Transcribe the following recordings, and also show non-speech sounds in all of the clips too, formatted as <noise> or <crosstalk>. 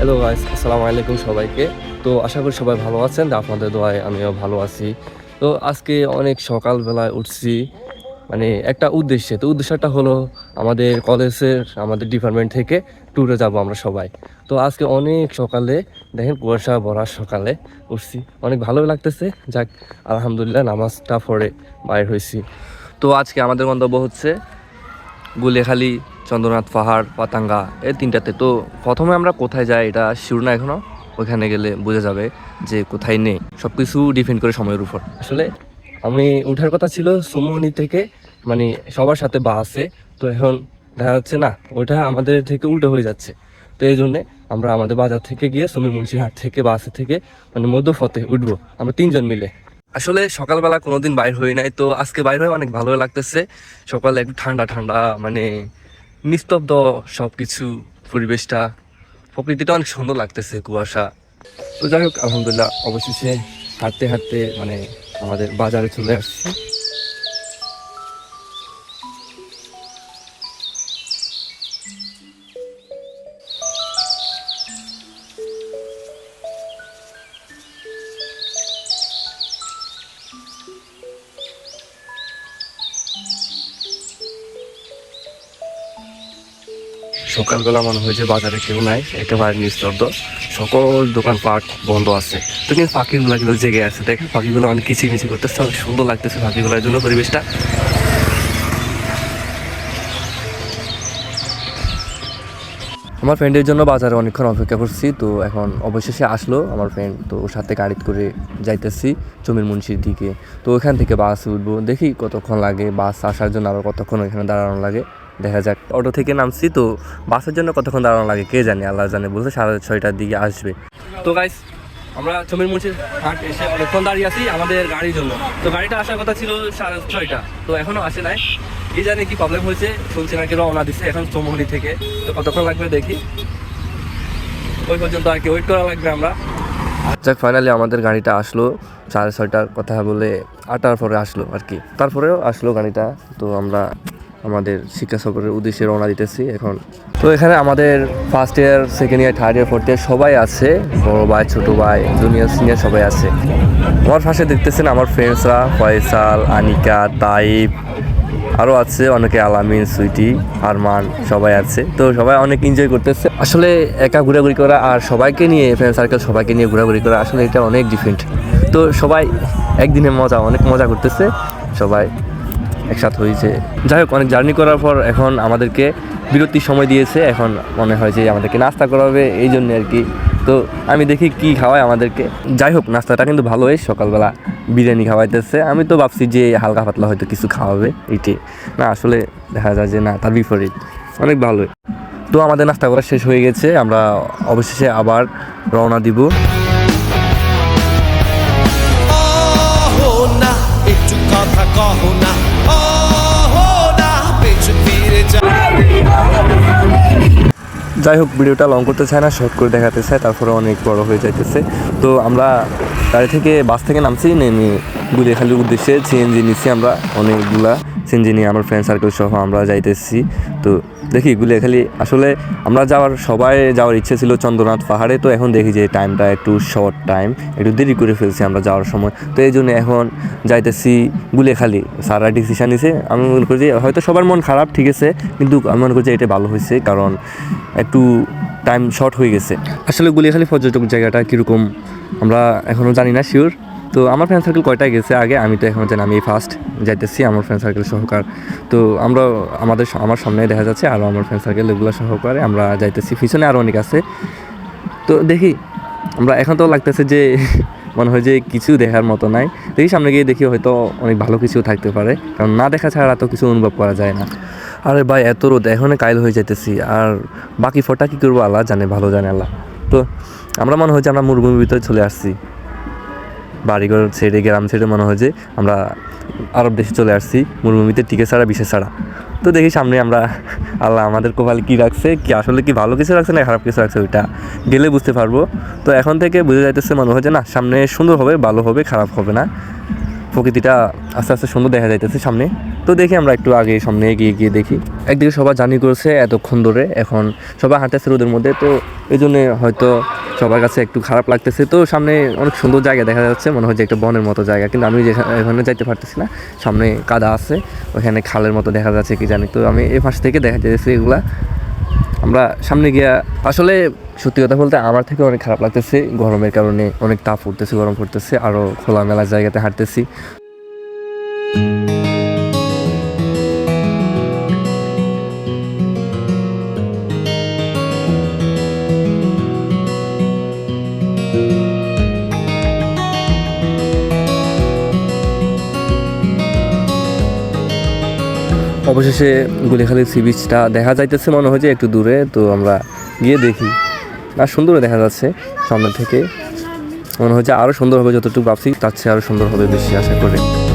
Hello guys আসসালামু আলাইকুম সবাইকে। তো আশা করি সবাই ভালো আছেন আপনাদের দোয়ায় আমিও ভালো আছি। তো আজকে অনেক সকালবেলায় উঠছি মানে একটা উদ্দেশ্যে। তো উদ্দেশ্যটা হলো আমাদের কলেজের, আমাদের ডিপার্টমেন্ট থেকে ট্যুরে যাব আমরা সবাই। তো আজকে অনেক সকালে, দেখেন কুয়াশা ভরা সকালে উঠছি। অনেক ভালো লাগতেছে, যাক, আলহামদুলিল্লাহ নামাজটা পড়ে বাইর হয়েছি। তো আজকে আমাদের গন্তব্য হচ্ছে গুলেখালি চন্দ্রনাথ পাহাড়, পাতাঙ্গা, এই তিনটাতে। তো প্রথমে আমরা কোথায় যাই এটা শিওর না এখনও। ওইখানে গেলে বোঝা যাবে যে কোথায় নেই। সব কিছু ডিপেন্ড করে সময়ের উপর। আসলে আমি উঠার কথা ছিল সুমনি থেকে মানে সবার সাথে বাসে। তো এখন দেখা যাচ্ছে না ওইটা আমাদের থেকে উল্টো হয়ে যাচ্ছে। তো এই জন্যে আমরা আমাদের বাজার থেকে গিয়ে সমীর মুন্সিরহাট থেকে, বাসে থেকে মানে মধ্যপথে উঠবো। আমরা তিনজন মিলে। আসলে সকালবেলা কোনোদিন বাইর হই নাই। তো আজকে বাইর হয়ে অনেক ভালো লাগতেছে। সকালে একটু ঠান্ডা ঠান্ডা মানে নিস্তব্ধ সবকিছু, পরিবেশটা, প্রকৃতিটা অনেক সুন্দর লাগতেছে কুয়াশা। তো যাই হোক, আলহামদুলিল্লাহ অবশেষে হাঁটতে হাঁটতে মানে আমাদের বাজারে চলে আসছি। সকালবেলা মনে হয় যে বাজারে কেউ নাই, একেবারে নিস্তব্ধ। সকল দোকানপাট বন্ধ আছে। তো কিন্তু পাখিগুলো কিন্তু জেগে আছে। দেখেন, পাখিগুলো অনেক কিচিমিচি করতেছে, অনেক সুন্দর লাগতেছে পাখিগুলোর জন্য পরিবেশটা। আমার ফ্রেন্ডের জন্য বাজারে অনেকক্ষণ অপেক্ষা করছি, তো এখন অবশেষে আসলো আমার ফ্রেন্ড তো ওর সাথে গাড়ি করে যাইতেছি জমির মুন্সির দিকে। তো ওখান থেকে বাস উঠবো। দেখি কতক্ষণ লাগে, বাস আসার জন্য আরও কতক্ষণ ওইখানে দাঁড়ানো লাগে। দেখা যাক। অটো থেকে নামছি তো বাসের জন্য কতক্ষণ দাঁড়ানো লাগে কে জানে, আল্লাহ জানে, বলছে সাড়ে ছয়টার দিকে আসবে। তো গাইস আমরা জমির মুছে হাট এসে অনেকক্ষণ দাঁড়িয়ে আছি আমাদের গাড়ির জন্য। তো গাড়িটা আসার কথা ছিল সাড়ে ছয়টা, তো এখনও আসে নাই। কি জানে কি প্রবলেম হয়েছে, শুনছি নাকি রওনা দিচ্ছে এখন চৌমহলি থেকে। তো কতক্ষণ লাগবে দেখি। ওই পর্যন্ত আর কি ওয়েট করা লাগবে আমরা। আচ্ছা ফাইনালি আমাদের গাড়িটা আসলো, সাড়ে ছয়টার কথা বলে আটটার পরে আসলো আর কি। তারপরেও আসলো গাড়িটা, তো আমরা আমাদের শিক্ষা সফরের উদ্দেশ্যে রওনা দিতেছি এখন। তো এখানে আমাদের first year second year third year fourth year সবাই আছে। বড় ভাই, ছোটো ভাই জুনিয়র সিনিয়র সবাই আছে। আমার ফার্স্টে দেখতেছেন আমার ফ্রেন্ডসরা ফয়সাল, আনিকা, তাইব আরও আছে অনেকে, আলামিন, সুইটি, আরমান, সবাই আছে। তো সবাই অনেক এনজয় করতেছে। আসলে একা ঘোরাঘুরি করা আর সবাইকে নিয়ে ফ্রেন্ড সার্কেল সবাইকে নিয়ে ঘোরাঘুরি করা আসলে এটা অনেক ডিফারেন্ট তো সবাই একদিনের মজা, অনেক মজা করতেছে। সবাই একসাথে হয়েছে। যাই হোক, অনেক জার্নি করার পর এখন আমাদেরকে বিরতির সময় দিয়েছে। এখন মনে হয় যে আমাদেরকে নাস্তা করাবে, এই জন্য আর কি। তো আমি দেখি কি খাওয়ায় আমাদেরকে। যাই হোক, নাস্তাটা কিন্তু ভালোই। সকালবেলা বিরিয়ানি খাওয়াইতেছে। আমি তো ভাবছি যে হালকা পাতলা হয়তো কিছু খাওয়াবে। এইটি। না, আসলে দেখা যায় যে না, তার বিপরীত। অনেক ভালোই। তো আমাদের নাস্তা করা শেষ হয়ে গেছে। আমরা অবশেষে আবার রওনা দিব। কথা কহ যাই হোক ভিডিওটা লং করতে চায় না শর্ট করে দেখাতে চায়, তারপরে অনেক বড় হয়ে যাইতেছে। তো আমরা গাড়ি থেকে বাস থেকে নামছি, নেমে গুলিয়াখালির উদ্দেশ্যে সিএনজি নিচ্ছি আমরা। অনেকগুলা সিএনজি নিয়ে আমার ফ্রেন্ড সার্কেল সহ আমরা যাইতেছি। তো দেখি গুলিয়াখালি আসলে আমরা যাওয়ার, সবাই যাওয়ার ইচ্ছে ছিল চন্দ্রনাথ পাহাড়ে, তো এখন দেখি যে টাইমটা একটু শর্ট টাইম একটু দেরি করে ফেলছি আমরা যাওয়ার সময়। তো এই জন্য এখন যাইতেছি গুলিয়াখালি সারা ডিসিশান নিছে। আমি মনে করি যে হয়তো সবার মন খারাপ, ঠিক আছে, কিন্তু আমি মনে করি যে এটা ভালো হয়েছে, কারণ একটু টাইম শর্ট হয়ে গেছে। আসলে গুলিয়াখালী পর্যটক জায়গাটা কীরকম, আমরা এখনও জানি না শিওর তো আমার ফ্রেন্ড সার্কেল কয়টায় গেছে? আগে আমি তো এখন জানি, আমি ফার্স্ট যাইতেছি আমার ফ্রেন্ড সার্কেল সহকার। তো আমরা, আমাদের আমার সামনে দেখা যাচ্ছে আরও আমার ফ্রেন্ড সার্কেল এগুলো সহকারে আমরা যাইতেছি। পিছনে আরও অনেক আছে। তো দেখি, আমরা এখন তো লাগতেছে যে <laughs> মনে হয় যে কিছু দেখার মতো নাই। দেখি সামনে গিয়ে দেখি হয়তো অনেক ভালো কিছু থাকতে পারে। কারণ না দেখা ছাড়া তো কিছু অনুভব করা যায় না। আরে ভাই, এত রোদ, এখনই কাইল হয়ে যাইতেছি। আর বাকি ফটা কী করব? আল্লাহ জানে, ভালো জানে আল্লাহ। তো আমরা মনে হয় যে আমরা মরুভূমির ভিতরে চলে আসছি। বাড়িঘর ছেড়ে, গ্রাম ছেড়ে মনে হয় যে আমরা আরব দেশে চলে আসছি, মরুভূমিতে টিকে ছাড়া বিশেষ ছাড়া। তো দেখি সামনে আমরা, আল্লাহ আমাদের কপালে কী রাখছে, কি আসলে কি ভালো কিছু রাখছে না খারাপ কিছু রাখছে ওইটা গেলে বুঝতে পারব। তো এখন থেকে বুঝে যাইতেছে মনে হয় যে না, সামনে সুন্দর হবে, ভালো হবে, খারাপ হবে না। প্রকৃতিটা আস্তে আস্তে সুন্দর দেখা যাইতেছে সামনে। তো দেখি আমরা একটু আগে সামনে এগিয়ে গিয়ে দেখি। একদিকে সবাই জানি করেছে এতক্ষণ ধরে, এখন সবাই হাঁটতেছে রোদের মধ্যে, তো এই জন্য হয়তো সবার কাছে একটু খারাপ লাগতেছে। তো সামনে অনেক সুন্দর জায়গা দেখা যাচ্ছে, মনে হয় যে একটা বনের মতো জায়গা, কিন্তু আমি এখানে যাইতে পারতেছি না। সামনে কাদা আছে, ওখানে খালের মতো দেখা যাচ্ছে কি জানি। তো আমি এই পাশ থেকে দেখা যাচ্ছে এগুলা। আমরা সামনে গিয়া, আসলে সত্যি কথা বলতে আমার থেকে অনেক খারাপ লাগতেছে। গরমের কারণে অনেক তাপ উঠতেছে গরম পড়তেছে আরও খোলামেলা জায়গাতে হাঁটতেছি। অবশেষে গুলিখালি সি বিচটা দেখা যাইতেছে মনে হয় যে একটু দূরে, তো আমরা গিয়ে দেখি। আর সুন্দর দেখা যাচ্ছে সামনে থেকে। মনে হচ্ছে আরও সুন্দর হবে যতটুকু ভাবছি, তার চেয়ে আরও সুন্দর হবে বেশি, আশা করি।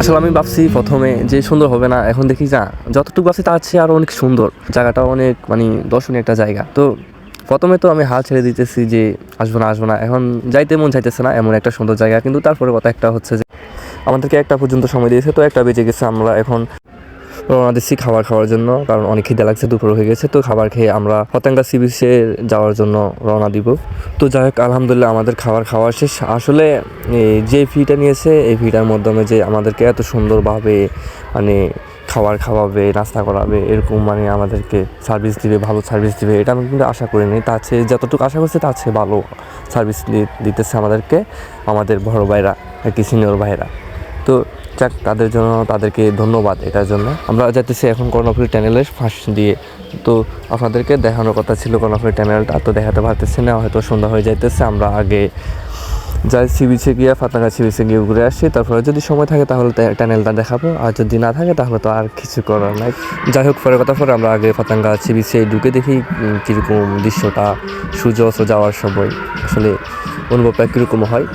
আসলে আমি ভাবছি প্রথমে যে সুন্দর হবে না, এখন দেখি যা, যতটুকু আছে তার চেয়ে আরও অনেক সুন্দর। জায়গাটা অনেক মানে দর্শনীয় একটা জায়গা। তো প্রথমে তো আমি হাল ছেড়ে দিতেছি যে আসব না আসব না, এখন যাইতে মন চাইতেছে না এমন একটা সুন্দর জায়গা। কিন্তু তারপরে কথা একটা হচ্ছে যে আমাদেরকে একটা পর্যন্ত সময় দিয়েছে, তো একটা বেজে গেছে। আমরা এখন দিচ্ছি খাবার খাওয়ার জন্য, কারণ অনেক খিদে লাগছে দুপুর হয়ে গেছে, তো খাবার খেয়ে আমরা পতেঙ্গা সি বিচে যাওয়ার জন্য রওনা দিব। তো যাই হোক, আলহামদুলিল্লাহ আমাদের খাবার খাওয়া শেষ। আসলে এই যে ফিটা নিয়েছে, এই ফিটার মাধ্যমে যে আমাদেরকে এত সুন্দরভাবে মানে খাবার খাওয়াবে, নাস্তা করাবে, এরকম মানে আমাদেরকে সার্ভিস দিবে, ভালো সার্ভিস দিবে, এটা আমি কিন্তু আশা করিনি। তার চেয়ে যতটুকু আশা করছি, তার চেয়ে ভালো সার্ভিস দিতেছে আমাদেরকে, আমাদের বড় ভাইরা, আর কি সিনিয়র ভাইরা। তো যাক, তাদের জন্য, তাদেরকে ধন্যবাদ এটার জন্য। আমরা যাইতেছি এখন কর্ণফুলি ট্যানেলের ফাঁস দিয়ে। তো আপনাদেরকে দেখানোর কথা ছিল কর্ণফুলি ট্যানেলটা তো দেখাতে পারতেছি না, হয়তো সন্ধ্যা হয়ে যাইতেছে, আমরা আগে যাই সি বিচে গিয়ে ফাতাঙ্গা সি বিচে গিয়ে ঘুরে আসি, তারপরে যদি সময় থাকে তাহলে ট্যা- ট্যানেলটা দেখাবো, আর যদি না থাকে তাহলে তো আর কিছু করার নাই। যাই হোক পরে কথা পরে আমরা আগে ফাতাঙ্গা সি বিচে ঢুকে দেখি কীরকম দৃশ্যটা, সূর্য অস্ত যাওয়ার সময়। আসলে অনুভবটা কীরকম হয়।